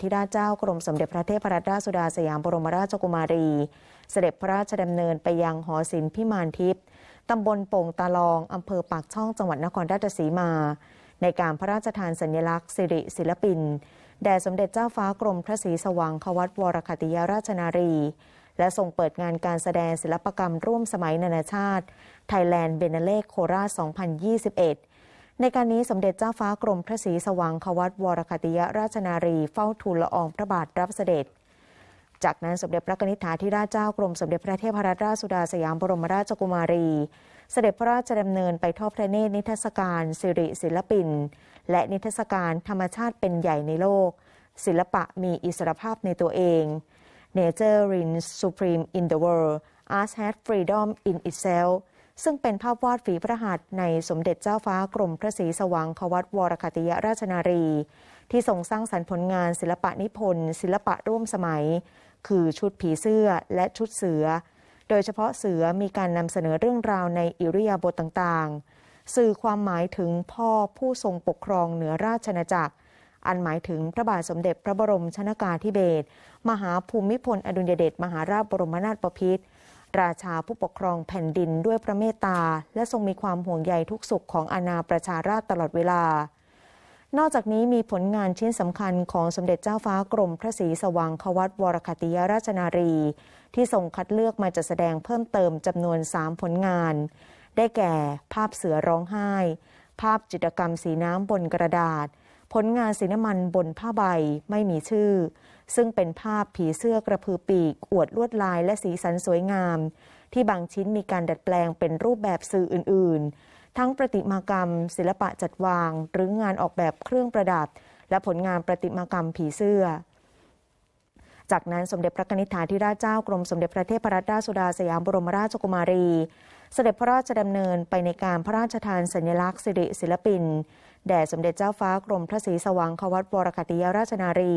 ธิราชเจ้ากรมสมเด็จพระเทพรัตนราชสุดาสยามบรมราชกุมารี เสด็จพระราชดำเนินไปยังหอศิลป์พิมานทิพย์ตำบลโป่งตาลองอำเภอปากช่องจังหวัดนครราชสีมา ในการพระราชทานสัญลักษณ์ สิริศิลปิน แด่สมเด็จเจ้าฟ้ากรมพระศรีสว่างควัตวรคติยราชนารี และทรงเปิดงานการแสดงศิลปกรรมร่วมสมัยนานาชาติไทยแลนด์เบนเล่โคราช 2021 ในการนี้สมเด็จเจ้าฟ้ากรมพระศรีสว่างควัตวรคติยราชนารีเฝ้าทูลละอองพระบาทรับเสด็จ จากนั้นสมเด็จพระนิธิถาธิราชเจ้ากรมสมเด็จพระเทพรัตนราชสุดาสยามบรมราชกุมารี เสด็จพระราชดำเนินไปทอดพระเนตรนิทรรศการสิริศิลปิน และนิทรรศการธรรมชาติเป็นใหญ่ในโลก ศิลปะมีอิสรภาพในตัวเอง Nature reigns supreme in the world Art has freedom in itself ซึ่งเป็นภาพวาดฝีพระหัตถ์ในสมเด็จเจ้าฟ้ากรมพระศรีสว่างควัตวรคติยราชนารี ที่ทรงสร้างสรรค์ผลงานศิลปะนิพนธ์ ศิลปะร่วมสมัย คือชุดผีเสื้อและชุดเสือ โดยเฉพาะเสือมีการนำเสนอเรื่องราวในอิริยาบถต่างๆ สื่อความหมายถึงพ่อผู้ทรงปกครองเหนือราชนาจักรอันหมายถึงพระบาทสมเด็จพระบรมชนากาธิเบศร มหาภูมิพลอดุลยเดชมหาราชบรมนาถบพิตร ราชาผู้ปกครองแผ่นดินด้วยพระเมตตา และทรงมีความห่วงใยทุกสุขของอาณาประชาราชตลอดเวลา นอกจากนี้มีผลงานชิ้นสำคัญของสมเด็จเจ้าฟ้ากรมพระศรีสว่างควัตวรคติยราชนารี ที่ทรงคัดเลือกมาจัดแสดงเพิ่มเติมจำนวน 3 ผลงาน ได้แก่ภาพเสือร้องไห้ ภาพจิตรกรรมสีน้ำบนกระดาษ ผลงานสีน้ำมันบนผ้าใบไม่มีชื่อ ซึ่งเป็นภาพผีเสื้อกระพือปีก อวดลวดลายและสีสันสวยงาม ที่บางชิ้นมีการดัดแปลงเป็นรูปแบบสื่ออื่น ๆ ทั้งประติมากรรม ศิลปะจัดวาง หรืองานออกแบบเครื่องประดับ และผลงานประติมากรรมผีเสื้อจากนั้นสมเด็จพระนิธิถาธิราชเจ้ากรมสมเด็จพระเทพรัตนราชสุดาสยามบรมราชกุมารี เสด็จพระราชดำเนินไปในการพระราชทานสัญลักษณ์สิริศิลปิน แด่สมเด็จเจ้าฟ้ากรมพระศรีสว่างควัตวรคติยราชนารี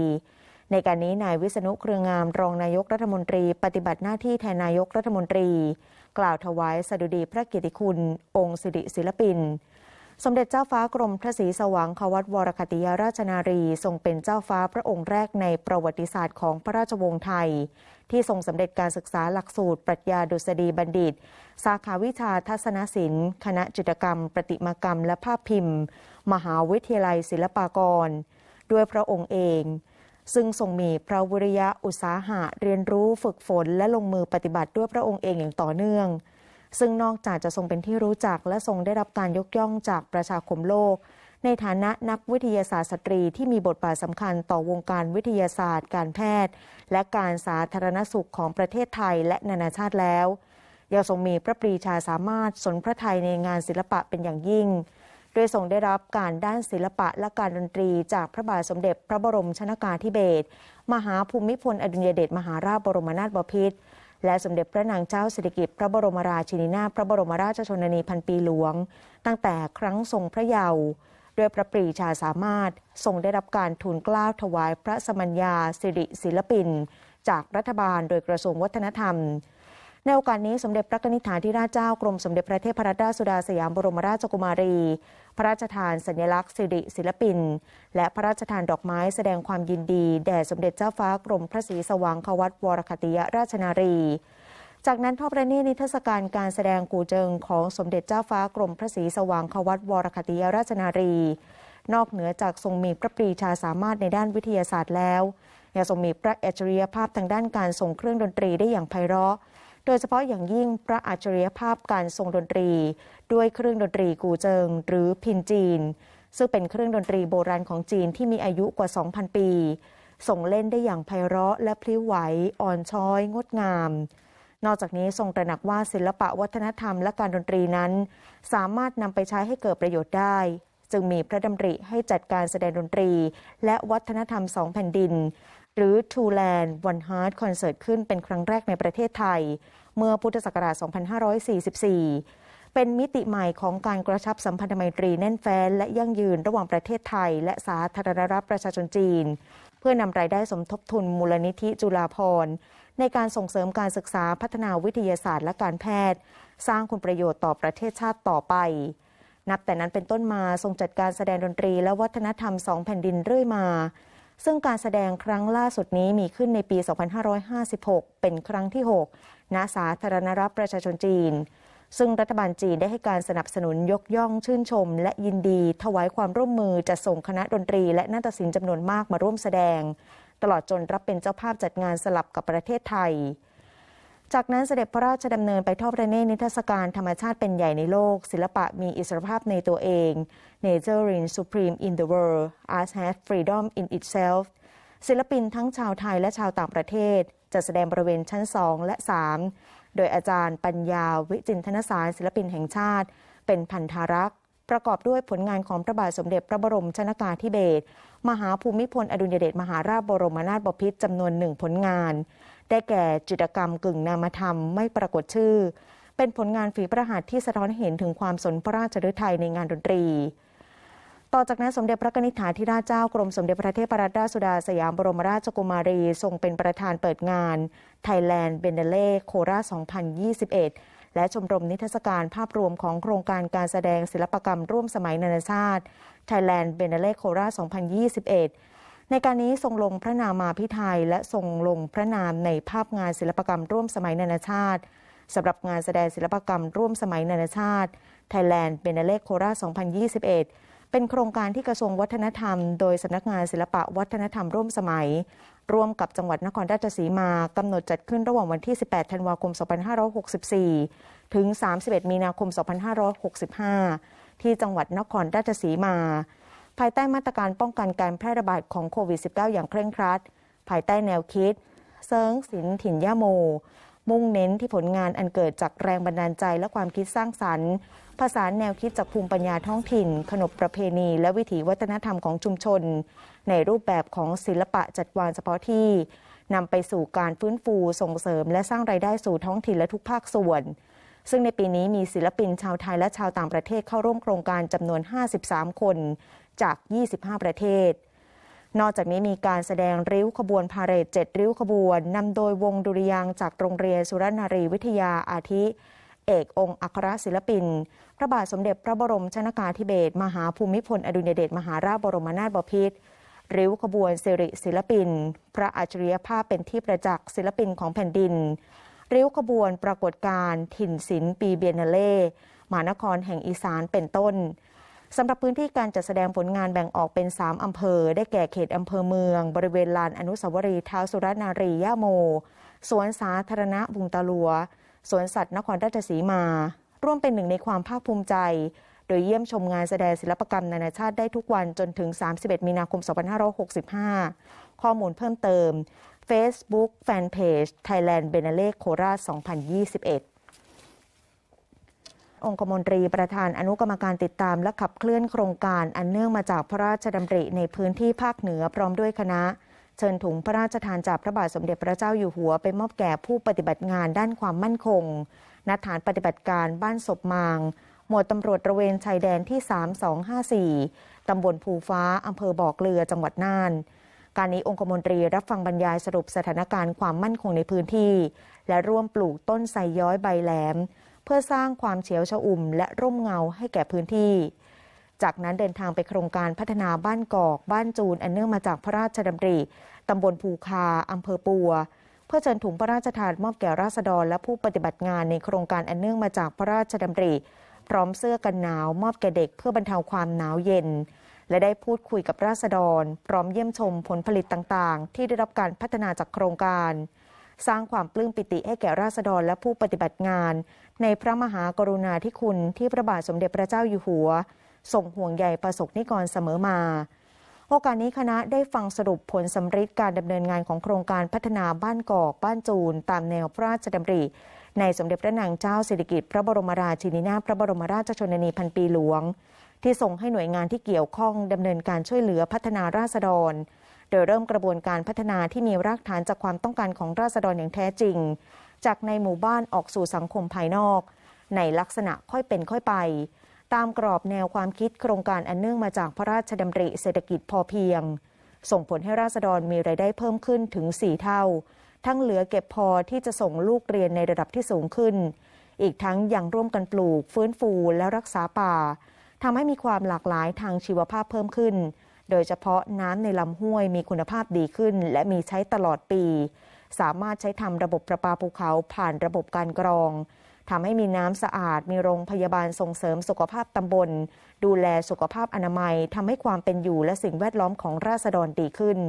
ในการนี้นายวิษณุเครืองามรองนายกรัฐมนตรี ปฏิบัติหน้าที่แทนนายกรัฐมนตรี กล่าวถวายสดุดีพระเกียรติคุณ องค์สิริศิลปิน สมเด็จเจ้าฟ้ากรมพระศรีสว่างควัตวรคติยราชนารีทรงเป็นเจ้าฟ้าพระองค์แรกในประวัติศาสตร์ของพระราชวงศ์ไทย ที่ทรงสำเร็จการศึกษาหลักสูตร ปรัชญาดุษฎีบัณฑิต สาขาวิชาทัศนศิลป์ คณะจิตรกรรม ประติมากรรม และภาพพิมพ์ มหาวิทยาลัยศิลปากร ด้วยพระองค์เอง ซึ่งทรงมีพระวิริยะอุตสาหะเรียนรู้ฝึกฝนและลงมือปฏิบัติด้วยพระองค์เองอย่างต่อเนื่อง ซึ่งนอกจากจะทรงเป็นที่รู้จักและทรงได้รับการยกย่องจากประชาคมโลก ในฐานะนักวิทยาศาสตร์สตรีที่มีบทบาทสำคัญต่อวงการวิทยาศาสตร์ การแพทย์ และการสาธารณสุขของประเทศไทยและนานาชาติแล้วยังทรงมีพระปรีชาสามารถสนพระไทยในงานศิลปะเป็นอย่างยิ่ง โดยทรงได้รับการด้านศิลปะและการดนตรีจากพระบาทสมเด็จพระบรมชนากาธิเบศรมหาภูมิพลอดุลยเดชมหาราชบรมนาถบพิตรและสมเด็จพระนางเจ้าสิริกิติ์พระบรมราชินีนาถพระบรมราชชนนีพันปีหลวง ตั้งแต่ครั้งทรงพระเยาว์ด้วยพระปรีชาสามารถทรงได้รับการทูลเกล้าถวายพระสมัญญาสิริศิลปิน จากรัฐบาลโดยกระทรวงวัฒนธรรม ในโอกาสนี้สมเด็จพระนิธิถาธิราชเจ้ากรมสมเด็จพระเทพรัตนราชสุดาสยามบรมราชกุมารี พระราชทานสัญลักษณ์สิริศิลปิน และพระราชทานดอกไม้แสดงความยินดี แด่สมเด็จเจ้าฟ้ากรมพระศรีสว่างควัตวรคติยราชนารี จากนั้นทอดพระเนตรนิทรรศการการแสดงกูเจิงของสมเด็จเจ้าฟ้ากรมพระศรีสว่างควัตวรคติยราชนารี นอกเหนือจากทรงมีพระปรีชาสามารถในด้านวิทยาศาสตร์แล้วยังทรงมีพระอัจฉริยภาพทางด้านการทรงเครื่องดนตรีได้อย่างไพเราะ โดยเฉพาะอย่างยิ่งพระอัจฉริยภาพการทรงดนตรี ด้วยเครื่องดนตรีกูเจิง หรือพินจีน ซึ่งเป็นเครื่องดนตรีโบราณของจีนที่มีอายุกว่า 2,000 ปี ส่งเล่นได้อย่างไพเราะและพลิ้วไหวอ่อนช้อยงดงาม นอกจากนี้ทรงตระหนักว่าศิลปะวัฒนธรรมและการดนตรีนั้น สามารถนำไปใช้ให้เกิดประโยชน์ได้จึงมีพระดำริให้จัดการแสดงดนตรี และวัฒนธรรมสองแผ่นดิน หรือ Two Land One Heart Concert ขึ้นเป็นครั้งแรกในประเทศไทย เมื่อพุทธศักราช 2544 เป็นมิติใหม่ของการกระชับสัมพันธไมตรีแน่นแฟ้นและยั่งยืนระหว่างประเทศไทย และสาธารณรัฐประชาชนจีน เพื่อนำรายได้สมทบทุนมูลนิธิจุฬาภรณ์ในการส่งเสริมการศึกษาพัฒนาวิทยาศาสตร์และการแพทย์ สร้างคุณประโยชน์ต่อประเทศชาติต่อไป นับแต่นั้นเป็นต้นมาทรงจัดการแสดงดนตรีและวัฒนธรรมสองแผ่นดินเรื่อยมา ซึ่งการแสดงครั้งล่าสุดนี้มีขึ้นในปี 2556 เป็นครั้งที่ 6 ณ สาธารณรัฐประชาชนจีน ซึ่งรัฐบาลจีนได้ให้การสนับสนุนยกย่องชื่นชม และยินดี ถวายความร่วมมือจะส่งคณะดนตรีและนาฏศิลป์จำนวนมากมาร่วมแสดง ตลอดจนรับเป็นเจ้าภาพจัดงานสลับกับประเทศไทย จากนั้นเสด็จพระราชดำเนินไปทอดพระเนตรนิทรรศการธรรมชาติเป็นใหญ่ในโลก ศิลปะมีอิสรภาพในตัวเอง Nature reigns supreme in the world Art has freedom in itself ศิลปินทั้งชาวไทยและชาวต่างประเทศจะแสดงบริเวณชั้น 2 และ 3 โดยอาจารย์ปัญญาวิจินทนสารศิลปินแห่งชาติ เป็นพันธารักษ์ ประกอบด้วยผลงานของพระบาทสมเด็จพระบรมชนากาธิเบศรมหาภูมิพลอดุลยเดชมหาราชบรมนาถบพิตรจำนวนหนึ่งผลงาน ได้แก่จิตรกรรมกึ่งนามธรรมไม่ปรากฏชื่อ เป็นผลงานฝีพระหัตถ์ที่สะท้อนเห็นถึงความสนพระราชฤทัยในงานดนตรี ต่อจากนั้นสมเด็จพระนิธิถาธิราชเจ้ากรมสมเด็จพระเทพรัตนราชสุดาสยามบรมราชกุมารีทรงเป็นประธานเปิดงาน Thailand b e n d e l e โคราช2021 และชมรมนิทรรศการภาพรวมของโครงการการแสดงศิลปกรรมร่วมสมัยนานาชาติ Thailand b e n d e l e โคราช2021 ในการนี้ทรงลงพระนามาพิไทยและทรงลงพระนามในภาพงานศิลปกรรมร่วมสมัยนานาชาติสำหรับงานแสดงศิลปกรรมร่วมสมัยนานาชาติ Thailand b e n d e l e โคราช2021 เป็นโครงการที่กระทรวงวัฒนธรรม โดยสำนักงานศิลปะวัฒนธรรมร่วมสมัย ร่วมกับจังหวัดนครราชสีมากำหนดจัดขึ้นระหว่างวันที่ 18 ธันวาคม 2564 ถึง 31 มีนาคม 2565 ที่จังหวัดนครราชสีมา ภายใต้มาตรการป้องกันการแพร่ระบาดของโควิด -19 อย่างเคร่งครัด ภายใต้แนวคิด เซิงศิลป์ถิ่นย่าโม มุ่งเน้นที่ผลงานอันเกิดจากแรงบันดาลใจและความคิดสร้างสรรค์ผสานแนวคิดจากภูมิปัญญาท้องถิ่น ขนบประเพณี และวิถีวัฒนธรรมของชุมชน ในรูปแบบของศิลปะจัดวางเฉพาะที่นำไปสู่การฟื้นฟูส่งเสริม และสร้างรายได้สู่ท้องถิ่นและทุกภาคส่วน ซึ่งในปีนี้มีศิลปินชาวไทยและชาวต่างประเทศเข้าร่วมโครงการจำนวน 53 คนจาก 25 ประเทศ นอกจากนี้มีการแสดงริ้วขบวนพาเหรดเจ็ดริ้วขบวนนำโดยวงดุริยางจากโรงเรียนสุรนารีวิทยาอาทิ เอกองค์อัครศิลปิน พระบาทสมเด็จพระบรมชนากาธิเบศรมหาภูมิพลอดุลยเดชมหาราชบรมนาถบพิตรริ้วขบวนสิริศิลปิน พระอัจฉริยภาพเป็นที่ประจักษ์ศิลปินของแผ่นดิน ริ้วขบวนปรากฏการณ์ถิ่นศิลปีเบียนาเล่มหานครแห่งอีสานเป็นต้นสำหรับพื้นที่การจัดแสดงผลงานแบ่งออกเป็น 3 อำเภอ ได้แก่เขตอำเภอเมือง บริเวณลานอนุสาวรีย์ท้าวสุรนารีย่าโม สวนสาธารณะบุงตาลัว สวนสัตว์นครราชสีมา ร่วมเป็นหนึ่งในความภาคภูมิใจ โดยเยี่ยมชมงานแสดงศิลปกรรมนานาชาติได้ทุกวันจนถึง 31 มีนาคม 2565 ข้อมูลเพิ่มเติม Facebook Fanpage Thailand b e n a l e โคราช2021องคมนตรีประธานอนุกรรมการติดตามและขับเคลื่อนโครงการอันเนื่องมาจากพระราชดำริในพื้นที่ภาคเหนือพร้อมด้วยคณะ เชิญถุงพระราชทานจากพระบาทสมเด็จพระเจ้าอยู่หัว ไปมอบแก่ผู้ปฏิบัติงานด้านความมั่นคงณฐานปฏิบัติการบ้านศพมาง หมวดตำรวจตระเวนชายแดนที่ 3254 ตำบลภูฟ้าอำเภอบ่อเกลือจังหวัดน่าน การนี้องคมนตรีรับฟังบรรยายสรุปสถานการณ์ความมั่นคงในพื้นที่ และร่วมปลูกต้นไทรย้อยใบแหลม เพื่อสร้างความเฉียวชอุ่ม และร่มเงาให้แก่พื้นที่ จากนั้นเดินทางไปโครงการพัฒนาบ้านกอก บ้านจูนอันเนื่องมาจากพระราชดำริตำบลภูคาอำเภอปัว เพื่อเชิญถุงพระราชทานมอบแก่ราษฎร และผู้ปฏิบัติงานในโครงการอันเนื่องมาจากพระราชดำริ พร้อมเสื้อกันหนาวมอบแก่เด็กเพื่อบรรเทาความหนาวเย็น และได้พูดคุยกับราษฎร พร้อมเยี่ยมชมผลผลิตต่างๆ ที่ได้รับการพัฒนาจากโครงการ สร้างความปลื้มปิติให้แก่ราษฎรและผู้ปฏิบัติงาน ในพระมหากรุณาธิคุณที่พระบาทสมเด็จพระเจ้าอยู่หัวส่งห่วงใยประสบนิกรเสมอมา โอกาสนี้คณะได้ฟังสรุปผลสำฤทธิ์การดำเนินงานของโครงการพัฒนาบ้านกอก บ้านจูน ตามแนวพระราชดำริ ในสมเด็จพระนางเจ้าสิริกิติ์พระบรมราชินีนาถพระบรมราชชนนีพันปีหลวง ที่ส่งให้หน่วยงานที่เกี่ยวข้องดำเนินการช่วยเหลือพัฒนาราษฎร โดยเริ่มกระบวนการพัฒนาที่มีรากฐานจากความต้องการของราษฎรอย่างแท้จริง จากในหมู่บ้านออกสู่สังคมภายนอก ในลักษณะค่อยเป็นค่อยไป ตามกรอบแนวความคิดโครงการอันเนื่องมาจากพระราชดำริเศรษฐกิจพอเพียง ส่งผลให้ราษฎรมีรายได้เพิ่มขึ้นถึง 4 เท่า ทั้งเหลือเก็บพอที่จะส่งลูกเรียนในระดับที่สูงขึ้น อีกทั้งยังร่วมกันปลูก ฟื้นฟูและรักษาป่า ทำให้มีความหลากหลายทางชีวภาพเพิ่มขึ้น โดยเฉพาะน้ำในลำห้วยมีคุณภาพดีขึ้น และมีใช้ตลอดปี สามารถใช้ทำระบบประปาภูเขาผ่านระบบการกรองทำให้มีน้ำสะอาด มีโรงพยาบาลส่งเสริมสุขภาพตำบล ดูแลสุขภาพอนามัยทำให้ความเป็นอยู่และสิ่งแวดล้อมของราษฎรดีขึ้น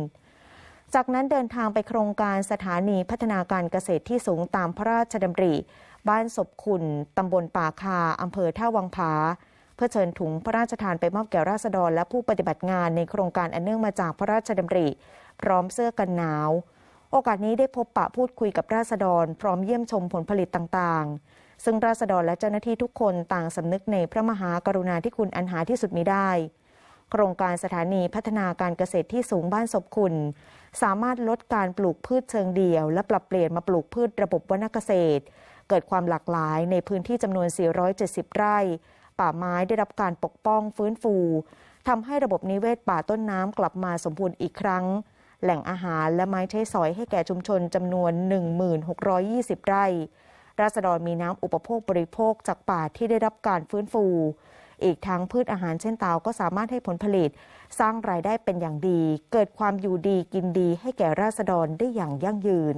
จากนั้นเดินทางไปโครงการสถานีพัฒนาการเกษตรที่สูงตามพระราชดำริ บ้านศพขุนตำบลป่าคาอำเภอท่าวังผา พื่อเชิญถุงพระราชทานไปมอบแก่ราษฎร และผู้ปฏิบัติงานในโครงการอันเนื่องมาจากพระราชดำริ พร้อมเสื้อกันหนาว โอกาสนี้ได้พบปะพูดคุยกับราษฎร พร้อมเยี่ยมชมผลผลิตต่างๆ ซึ่งราษฎรและเจ้าหน้าที่ทุกคนต่างสำนึกในพระมหากรุณาธิคุณอันหาที่สุดมิได้ โครงการสถานีพัฒนาการเกษตรที่สูงบ้านศพคุณ สามารถลดการปลูกพืชเชิงเดี่ยว และปรับเปลี่ยนมาปลูกพืชระบบวณเกษตร เกิดความหลากหลายในพื้นที่จำนวน 470 ไร่ ป่าไม้ได้รับการปกป้องฟื้นฟูทำให้ระบบนิเวศป่าต้นน้ำกลับมาสมบูรณ์อีกครั้ง แหล่งอาหารและไม้ใช้สอยให้แก่ชุมชนจำนวน 1620 ไร่ ราษฎรมีน้ำอุปโภคบริโภคจากป่าที่ได้รับการฟื้นฟู อีกทั้งพืชอาหารเช่นเตาก็สามารถให้ผลผลิต สร้างรายได้เป็นอย่างดี เกิดความอยู่ดีกินดีให้แก่ราษฎรได้อย่างยั่งยืน